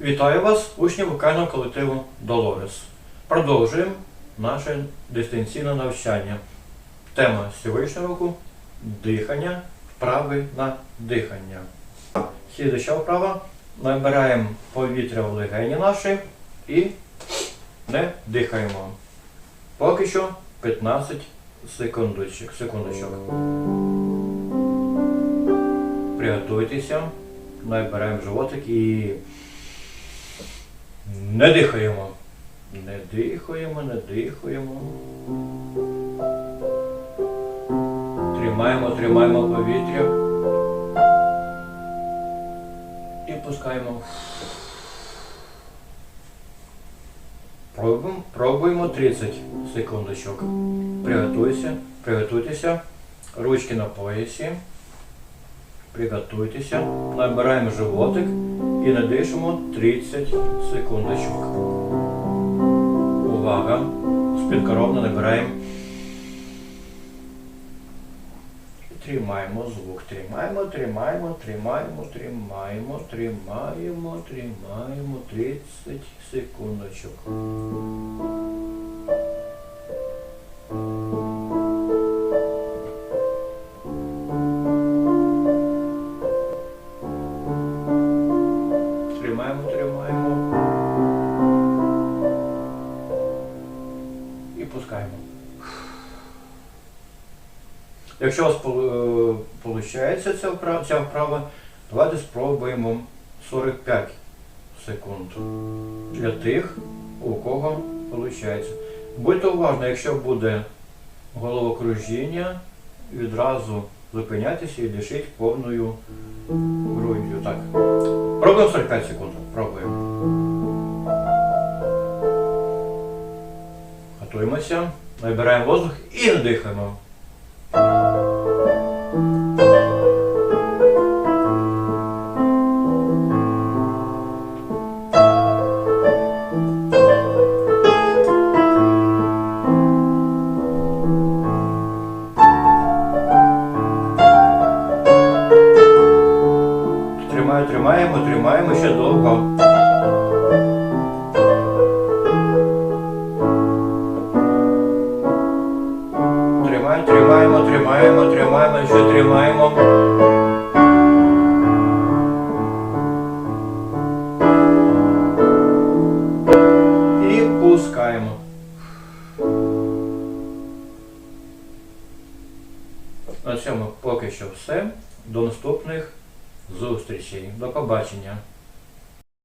Вітаю вас, учні вокального колективу Долорес. Продовжуємо наше дистанційне навчання. Тема сьогоднішнього року дихання, вправи на дихання. Слідуюча вправа. Набираємо повітря в легені наші і не дихаємо. Поки що 15 секундочок. секундочок. Приготуйтеся, набираємо животик і не дихаємо. Не дихаємо, не дихаємо. Тримаємо, тримаємо повітря. І пускаємо. Пробуємо, пробуємо 30 секундочок. Приготуйся, приготуйтеся. Ручки на поясі. Приготуйтеся. Набираємо животик і не 30 секундочок. Увага! З-під набираємо. Тримаємо звук. Тримаємо, тримаємо, тримаємо, тримаємо, тримаємо, тримаємо 30 секундочок. Тримаємо. І пускаємо. Якщо у вас виходить вправа, ця вправа, давайте спробуємо 45 секунд. Для тих, у кого виходить. Будьте уважні, якщо буде головокружіння, відразу зупиняйтеся і дишіть повною груддю. Так. Пробуємо 45 секунд. Пробуємо. Готуємося. Набираємо воздух і надихаємо. Тримаємо, тримаємо, тримаємо ще довго. Тримаємо, тримаємо, тримаємо, тримаємо, ще тримаємо. І пускаємо. На цьому поки що все. До наступних зустрічей. До побачення.